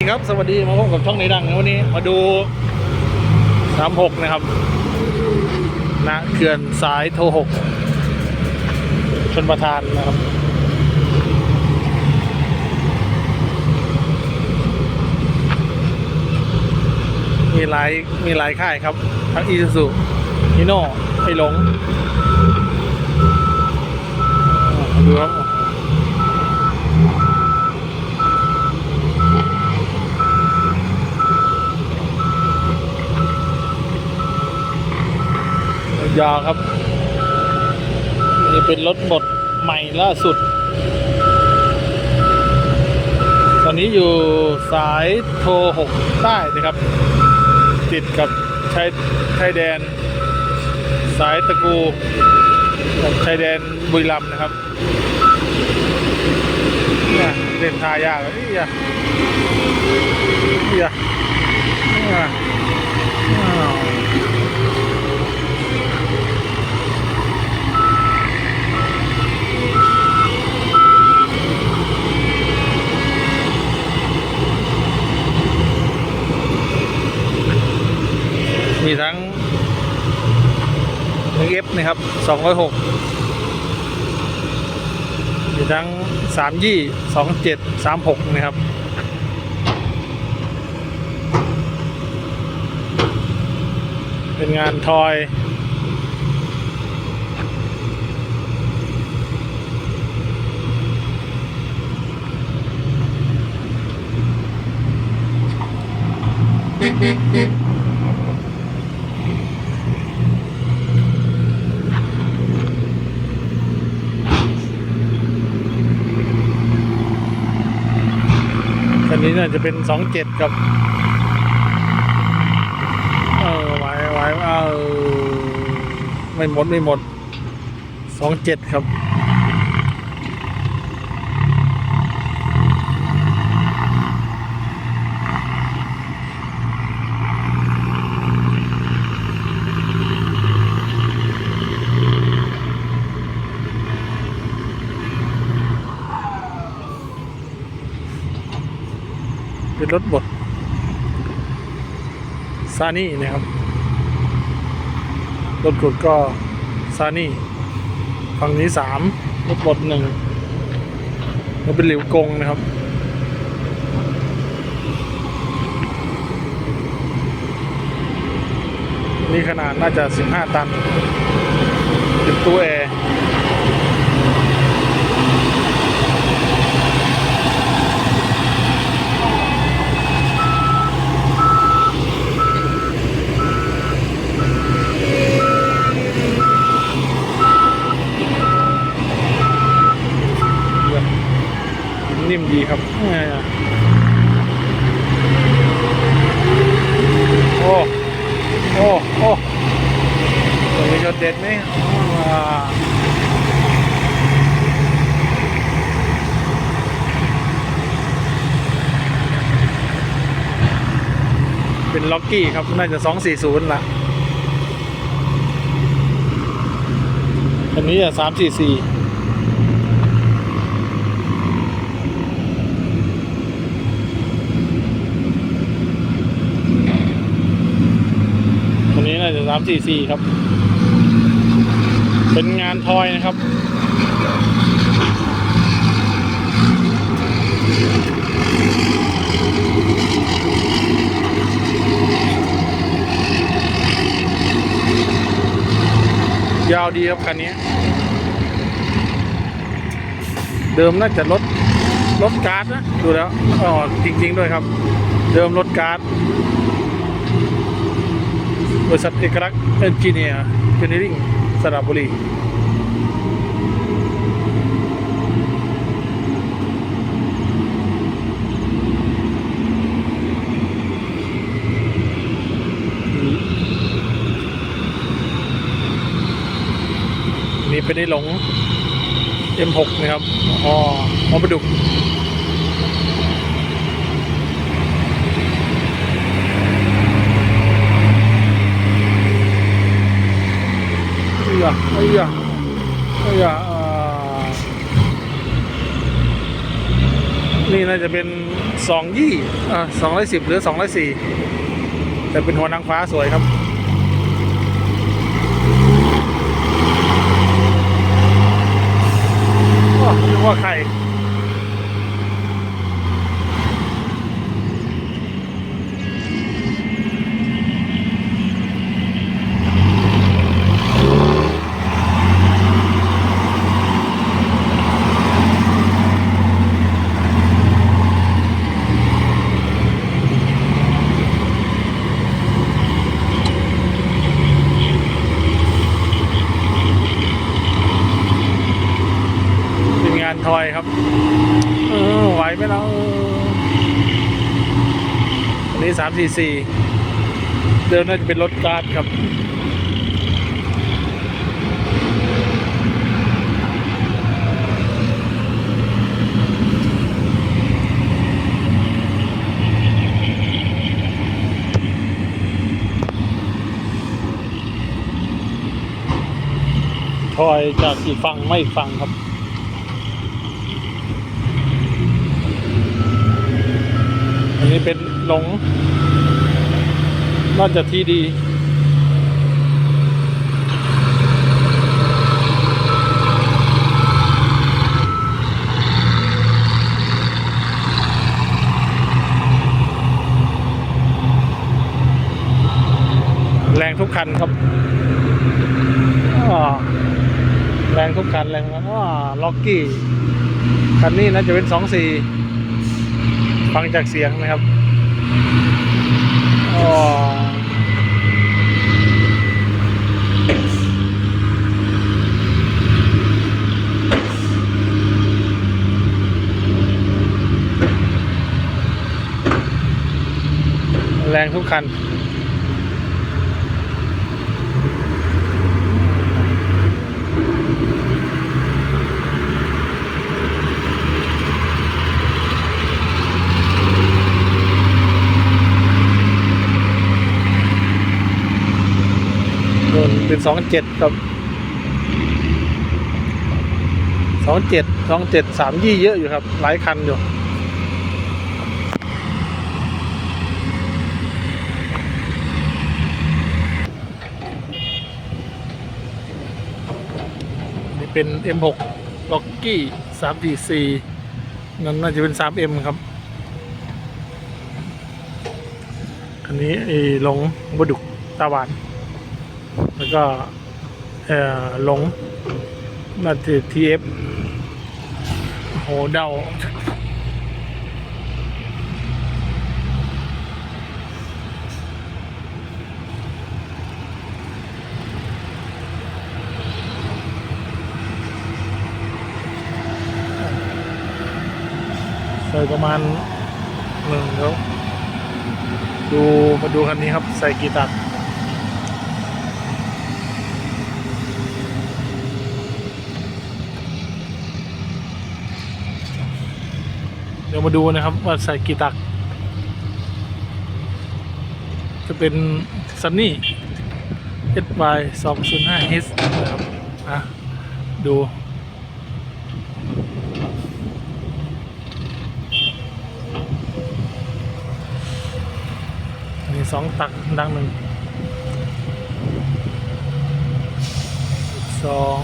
ครับ สวัสดีมาพบกับช่องในดังนะวันนี้มาดู36นะครับณเขื่อนสายโทหกชนประทานนะครับ มีหลายมีหลายค่ายครับ ทั้งอีซูซูฮิโน่ไอหลง ดูครับ ยาวครับ นี่เป็นรถบดใหม่ล่าสุด ตอนนี้อยู่สายโทรหกใต้นะครับ ติดกับชายชายแดน สายตะกูกับชายแดนบุรีรัมย์นะครับเนี่ยเล่นทายากนี่อะนี่อะนี่อะ มีทั้ง 1 F นะครับ 206 มีทั้ง3ยี่27 36 นะครับเป็นงานทอยอั นนี้น่าจะเป็นสองเจ็ดกับ เออไหวไหวเออไม่หมดไม่หมดสองเจ็ดครับ เป็นรถบดซานี่นะครับ รถกดก็ซานี่ฝั่งนี้สามรถบดหนึ่งแล้วเป็นหลิวกงนะครับนี่ขนาดน่าจะ 15 ตันเป็นตู้แอร์ นิ่มดีครับอ่าโอ้ โอ้ โอ้ตัวนี้จะเด็ดไหมอ่าเป็น ล็อกกี้ครับ น่าจะ240ละอันนี้อะ344ตัวนี้น่าจะสามสี่สี่ครับ เป็นงานทอยนะครับาวดีครับคันนี้ เดิมน่าจะลดลดการ์ดนะ ดูแล้วอ๋อจริง ๆ ด้วยครับ เดิมลดการ์ดบริษัทเอกลักษณ์เอนจิเนียร์เจเนริงสระบุรี นี่เป็นไอ้หลง M6 นะครับอ๋อมอประดุกเอ้ยอะเอ้ยอะเอ้ยอะอ่านี่น่าจะเป็นสองยี่อ่าสองร้อยสิบหรือสองร้อยสี่แต่เป็นหัวนางฟ้าสวยครับ โอ้นึกว่าใคร เป็นงานทอยครับ เออไหวไหมเรา อันนี้สามสี่สี่เดิมน่าจะเป็นรถการ์ดครับทอยจากอีกฝั่งไม่อีกฝั่งครับอันนี้เป็นหลง น่าจะที่ดี แรงทุกคันครับแรงทุกคันแรงแล้วอ่าล็อกกี้ คันนี้น่าจะเป็นสองสี่ฟังจากเสียงนะครับ อ๋อแรง ทุกคันโดนเป็นสองเจ็ดครับสองเจ็ดสองเจ็ดสามยี่เยอะอยู่ครับ หลายคันอยู่ เป็น M6 ล็อกกี้344นั่นน่าจะเป็น 3M ครับ อันนี้ไอ้หลงบดุกตาหวานแล้วก็เอ่อหลงน่าจะ TF โหเดา ใส่ประมาณหนึ่งแล้วดูมาดูคันนี้ครับ ใส่กี่ตัดเดี๋ยวมาดูนะครับว่าใส่กี่ตัก จะเป็นซันนี่ SY 205 H นะครับอะดู มีสองตักดังหนึ่งสอง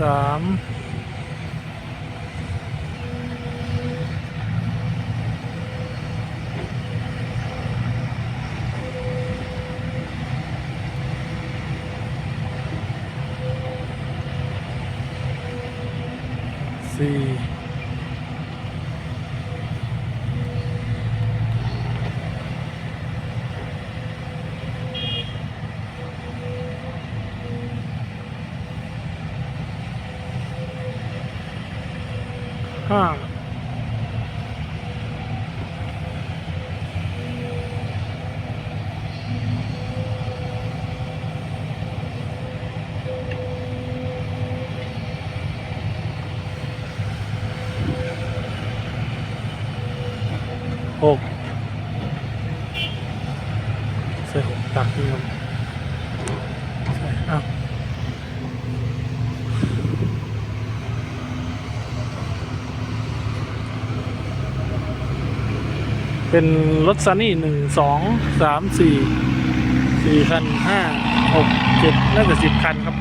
สาม สี่ห้า หก ใส่หตักนี่ครับใส่อ้าวเป็นรถซันนี่หนึ่งสองสามสี่สี่คันห้าหกเจ็ดน่าจะสิบคันครับ